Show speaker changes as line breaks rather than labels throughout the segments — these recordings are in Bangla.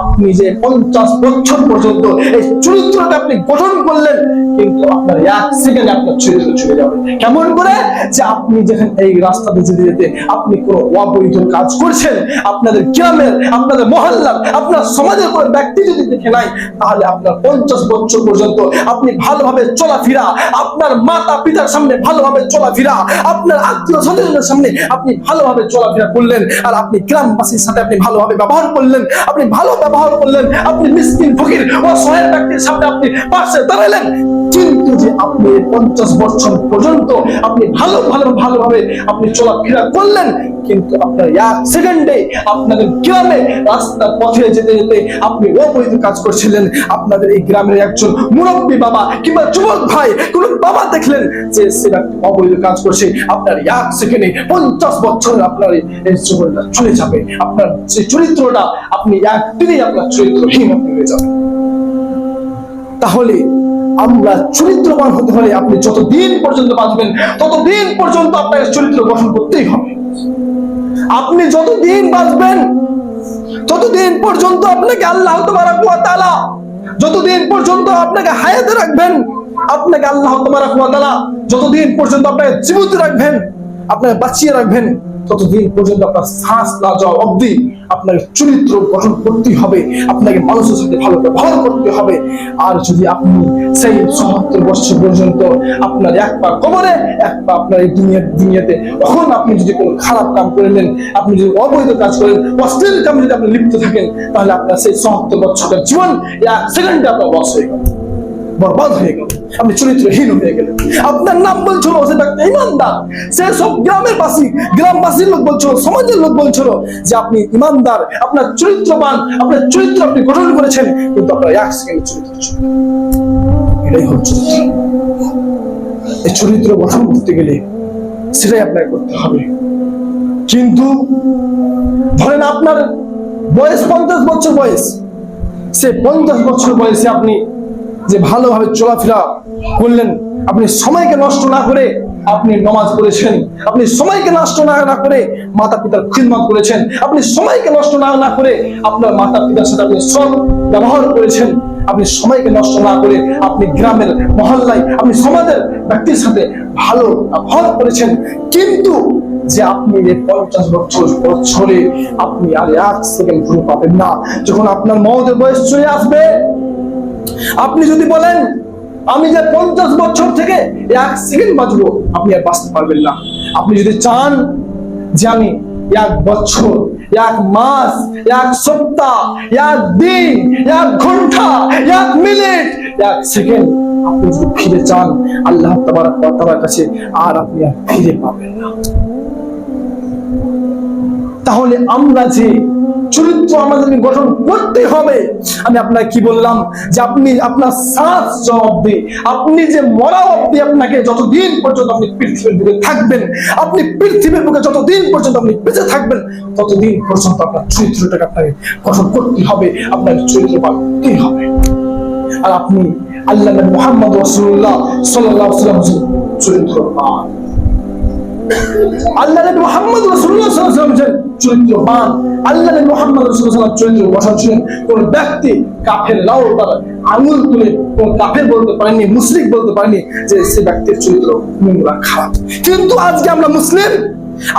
আপনি যে পঞ্চাশ বছর পর্যন্ত এই চরিত্রটা আপনি গঠন করলেন, কিন্তু আপনার এক সেকেন্ডে আপনার চরিত্র চলে যাবে। কেমন করে? যে আপনি যেখানে এই রাস্তাতে যেতে যেতে আপনি কোনো অবৈধ কাজ করছেন, আপনাদের গ্রামের, আপনাদের মহল্লার, আপনার সমাজের কোনো ব্যক্তি যদি দেখে নাই, তাহলে আপনার পঞ্চাশ বছর পর্যন্ত আপনি ভালোভাবে চলাফেরা, আপনার মাতা পিতার সামনে ভালোভাবে চলাফেরা, আপনার আত্মীয় স্বজনের সামনে আপনি ভালোভাবে চলাফেরা করলেন, আর আপনি গ্রামবাসীর সাথে আপনি ভালোভাবে ব্যবহার করলেন, আপনি ভালো ব্যবহার করলেন। আপনি মিসকিন, ফকির ব্যক্তির সামনে আপনি পাশে দাঁড়ালেন কিন্তু যে আপনি পঞ্চাশ বছর পর্যন্ত আপনি ভালো ভালো, ভালোভাবে আপনি চলাফেরা করলেন, কিন্তু আপনার এক সেকেন্ডে আপনাদের গ্রামে রাস্তার পথে যেতে যেতে আপনি অবৈধ কাজ করছিলেন। আপনাদের এই গ্রামের একজন মুরব্বী বাবা কিংবা যুবক ভাই, কোন বাবা দেখলেন যে সে অবৈধ কাজ করছে। আপনার এক সেকেন্ডে পঞ্চাশ বছর আপনার এই জীবনটা চলে যাবে। আপনার যে চরিত্রটা আপনি একদিনেই আপনার চরিত্রহীন আপনি হয়ে যাবেন। তাহলে আমরা চরিত্রবান হতে হলে আপনি যতদিন পর্যন্ত বাঁচবেন, ততদিন পর্যন্ত আপনাকে চরিত্র গঠন করতেই হবে। আপনি যতদিন বাঁচবেন, ততদিন পর্যন্ত আপনাকে আল্লাহ তাআলা, যতদিন পর্যন্ত আপনাকে হায়াতে রাখবেন, আপনাকে আল্লাহ তোমারা যতদিন পর্যন্ত আপনাকে জীবিত রাখবেন, আপনাকে বাঁচিয়ে রাখবেন ততদিন পর্যন্ত আপনার শ্বাস না যাওয়া অবধি আপনার চরিত্র গঠন করতে হবে, আপনাকে মানুষের সাথে ভালো ব্যবহার করতে হবে। আর যদি আপনি সেই সত্তর বছর পর্যন্ত আপনার এক পা কবরে এক পা আপনার এই দুনিয়ার দুনিয়াতে তখন আপনি যদি কোনো খারাপ কাম করে নেন, আপনি যদি অবৈধ কাজ করেন, অশ্লীল কামে যদি আপনি লিপ্ত থাকেন, তাহলে আপনার সেই সত্তর বছরের জীবন এক সেকেন্ডে আপনার বস হয়ে গেল। বরবাদ হয়ে গেল আপনি চরিত্রহীন হয়ে গেলেন আপনার নাম বলছিল সে ব্যক্তি ইমানদার সে সব গ্রামের বাসী, গ্রামবাসীর লোক বলছিল, সমাজের লোক বলছিল যে আপনি ইমানদার আপনার চরিত্রবান, আপনার চরিত্র আপনি গঠন করেছেন, কিন্তু আপনার এক সেকেন্ড চরিত্র এটাই হল চরিত্র। এই চরিত্র গঠন করতে গেলে সেটাই আপনাকে করতে হবে। কিন্তু ধরেন আপনার বয়স পঞ্চাশ বছর বয়স সে পঞ্চাশ বছর বয়সে আপনি যে ভালোভাবে চলাফেরা করলেন, আপনি সময়কে নষ্ট না করে আপনি নমাজ পড়েছেন, আপনি সময়কে নষ্ট না করে মাতা পিতার খিদমত করেছেন, আপনি সময়কে নষ্ট না না করে আপনার মাতা পিতার সাথে আপনি সব ব্যবহার করেছেন, আপনি সময়কে নষ্ট না করে আপনি গ্রামের মহল্লায়, আপনি সমাজের ব্যক্তির সাথে ভালো ব্যবহার করেছেন, কিন্তু যে আপনি এই পঞ্চাশ বছর বছরে আপনি আর এক সেকেন্ড ঘুরে পাবেন না। যখন আপনার মহদের বয়স চলে আসবে আপনি যদি বলেন, আমি যে পঞ্চাশ বছর থেকে এক সেকেন্ড বাঁচবো, আপনি আর বাঁচতে পারবেন না। আপনি যদি চান যে আমি এক বছর, এক মাস, এক সপ্তাহ, এক দিন, এক ঘণ্টা, এক মিনিট, এক সেকেন্ড, আপনি যদি ফিরে চান, আল্লাহ তাবারাক ওয়া কাছে আর আপনি আর ফিরে পাবেন না। তাহলে আমরা যে চরিত্র আমাদেরকে গঠন করতে হবে। আমি আপনাকে কি বললাম? যে আপনি আপনার শ্বাস অব্দি, আপনি যে মরা অব্দি আপনাকে যতদিন পর্যন্ত আপনি পৃথিবীর বুকে থাকবেন, আপনি পৃথিবীর বুকে যতদিন পর্যন্ত আপনি বেঁচে থাকবেন, ততদিন পর্যন্ত আপনার চরিত্রটাকে আপনাকে গঠন করতে হবে, আপনার চরিত্র করতেই হবে। আর আপনি আল্লাহ মুহাম্মদ রাসূলুল্লাহ সাল্লাল্লাহু আলাইহি ওয়াসাল্লাম চরিত্রবান। আল্লাহ মুহাম্মদ আল্লাহ মুহাম্মদ কোন ব্যক্তি কাফের তার আঙুল তুলে কোন কাফের বলতে পারেনি বলতে পারেনি যে সে ব্যক্তির চরিত্র নোংরা খারাপ। কিন্তু আজকে আমরা মুসলিম,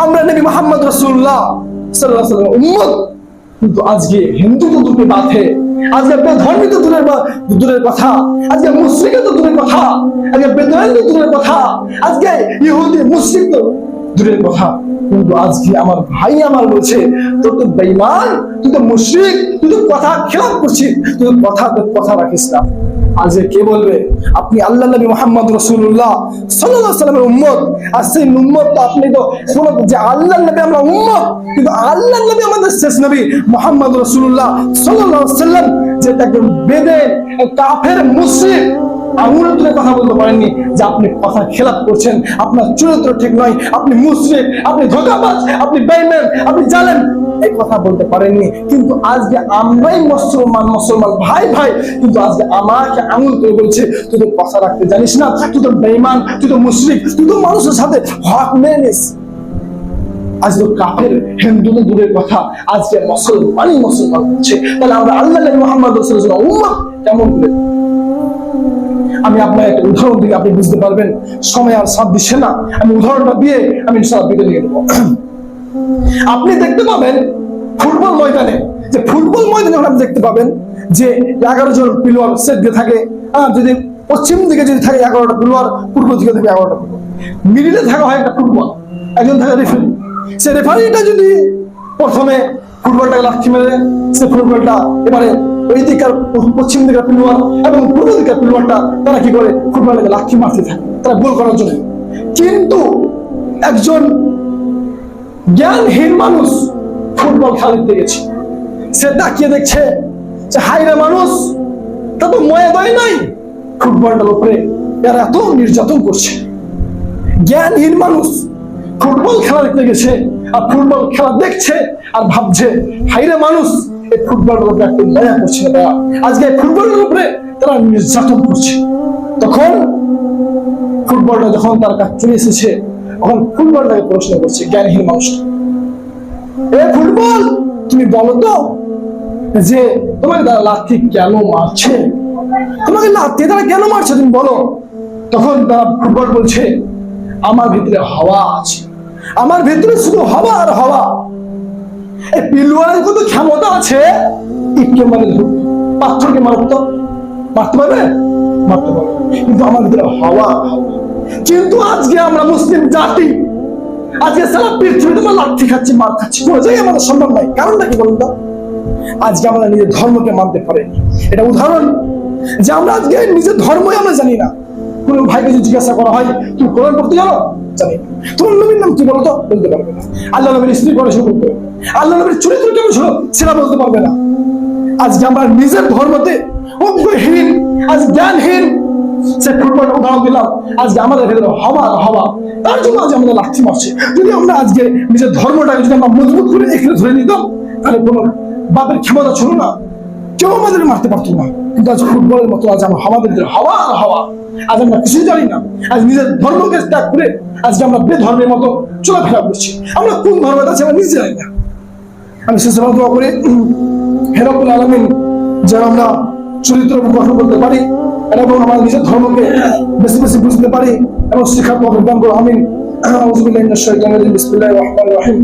আমরা নবী মুহাম্মদ রাসূলুল্লাহ সাল্লাল্লাহু কিন্তু আজকে হিন্দু তো দূরে বাধে আজকে বেধর্মী তো দূরের দূরের কথা, আজকে মুসলিম তো দূরের কথা, আজকে বেদয়ান দূরের কথা, আজকে ইহুদি, মুসলিম দূরের কথা। কিন্তু আজকে আমার ভাই আমার বলছে, তোর তো বেইমান তুই তো তুই তো কথা করছিস, তুই কথা কথা রাখিস না। আজকে কে বলবে? আপনি আল্লাহ নবী মোহাম্মদ রসুল্লাহ সাল্লাহ সাল্লামের উম্মত। আর সেই উম্মত তো আপনি তো যে আল্লাহ নবী আমরা উম্মত, কিন্তু আল্লাহ নবী আমাদের শেষ নবী মোহাম্মদ রসুল্লাহ সাল্লাহ সাল্লাম যে তাকে বেদে কাফের মুসলিম আঙুল তুলে কথা বলতে পারেননি যে আপনি কথা খেলাপ করছেন, আপনার চরিত্র ঠিক নয়, আপনি মুসলিম আপনি ধোকাবাজ, আপনি বেইমান, আপনি জানেন এই কথা বলতে পারেননি, কিন্তু আজকে আমরাই মুসলমান মুসলমান ভাই ভাই, কিন্তু আজকে আমাকে আঙুল তুলে বলছে, তুই তো কথা রাখতে জানিস না তুই তো বেইমান, তুই তো মুসলিম তুই তো মানুষের সাথে হক মেনে নিস। কাফের হিন্দু দূরের কথা, আজকে মুসলমানই মুসলমান হচ্ছে। তাহলে আমরা আল্লাহ মোহাম্মদ রাসূলুল্লাহ উম্মত কেমন করে আমি আপনার একটা উদাহরণ দিলে আপনি বুঝতে পারবেন, সময় আর সাথ দিচ্ছে না। আমি উদাহরণটা দিয়ে আমি ইনশাআল্লাহ বিদায় নিয়ে নেব। আপনি দেখতে পাবেন ফুটবল ময়দানে, যে ফুটবল ময়দানে আপনি দেখতে পাবেন যে এগারো জন প্লেয়ার সেট দিয়ে থাকে হ্যাঁ যদি পশ্চিম দিকে যদি থাকে এগারোটা প্লেয়ার পূর্ব দিকে থাকে এগারোটা মিডিলে থাকা হয় একটা ফুটবল, একজন থাকে রেফারি সে রেফারিটা যদি প্রথমে ফুটবলটাকে লাথি মেরে সে ফুটবলটা এবারে ওই দিকের পশ্চিম দিকের প্লেয়ার এবং পূর্ব দিকের প্লেয়ারটা তারা কি করে? ফুটবলটাকে লাথি মারতে থাকে। তারা গোল করার জন্য। কিন্তু একজন জ্ঞানহীন মানুষ ফুটবল খেলা দেখতে গেছে। সে তাকিয়ে দেখছে যে হাইরে মানুষ, তা তো ময়দাই নাই। ফুটবলটার উপরে এরা এত নির্যাতন করছে। জ্ঞানহীন মানুষ ফুটবল খেলা দেখতে গেছে, আর ফুটবল খেলা দেখছে আর ভাবছে হাইরে মানুষ এই ফুটবলের উপরে একটু মজা করছে তারা। আজকে ফুটবলের উপরে তারা নির্যাতন করছে। তখন ফুটবলটা যখন তার কাছে চলে এসেছে, তখন ফুটবলটাকে প্রশ্ন করছে, জ্ঞানহীন মানুষটা, এ ফুটবল, তুমি বলো তো যে তোমাকে তারা লাথি কেন মারছে? তোমাকে লাথি তারা কেন মারছে তুমি বলো? তখন তারা ফুটবল বলছে, আমার ভিতরে হাওয়া আছে। আমার ভিতরে শুধু হাওয়া আর হাওয়া। এই পিলুয়ারের কত ক্ষমতা আছে? ইটকে মানে পাথরকে মারতো পারবে? মারতে পারবে। কিন্তু আমার ভিতরে হাওয়া। কিন্তু আজকে আমরা মুসলিম জাতি, আজকে সারা পৃথিবীতে লাঠি খাচ্ছি, মার খাচ্ছি। কোনো জায়গায় আমাদের সম্ভব নাই। কারণটা কি বলুন তো? আজকে আমরা নিজের ধর্মকে মানতে পারিনি। এটা উদাহরণ যে আমরা আজকে নিজের ধর্মই আমরা জানি না। কোন ভাইকে যদি জিজ্ঞাসা করা হয়, তুমি কোরআন পড়তে জানো? তোমার নবীর নাম কি বলতো পারবে না। আল্লাহ নবীর স্ত্রী আল্লাহ নবীর চরিত্র কেমন ছিল, সেটা বলতে পারবে না। আজকে আমরা নিজের ধর্মতে অজ্ঞহীন, আজ জ্ঞানহীন। সে ফুটবল উদাহরণ দিলাম, আজকে আমাদের ভেতরে হওয়া হওয়া তার জন্য আজ আমাদের লাঠি মারছে। যদি আমরা আজকে নিজের ধর্মটাকে যদি আমরা মজবুত করে এখানে ধরে নিতাম, তাহলে কোনো বাপের ক্ষমতা ছিল না। কেউ আমাদের মারতে পারতো না। কিন্তু আজ ফুটবলের মতো আজ আমরা আমাদের হাওয়া হাওয়া আজ আমরা কিছুই জানি না। আজ নিজের ধর্মকে ত্যাগ করে আজকে আমরা বেধর্মের মতো চলাফেরা করছি। আমরা কোন ধর্মের আছে আমরা নিজে জানি না। আমি শেষ দোয়া করে হেরকুল আলমিন, যেন আমরা চরিত্র গঠন করতে পারি এবং আমার নিজের ধর্মকে বেশি বেশি বুঝতে পারি এবং শিক্ষা প্রদান করে। আমিন। আউযুবিল্লাহি মিনাশ শাইতানির রহিম।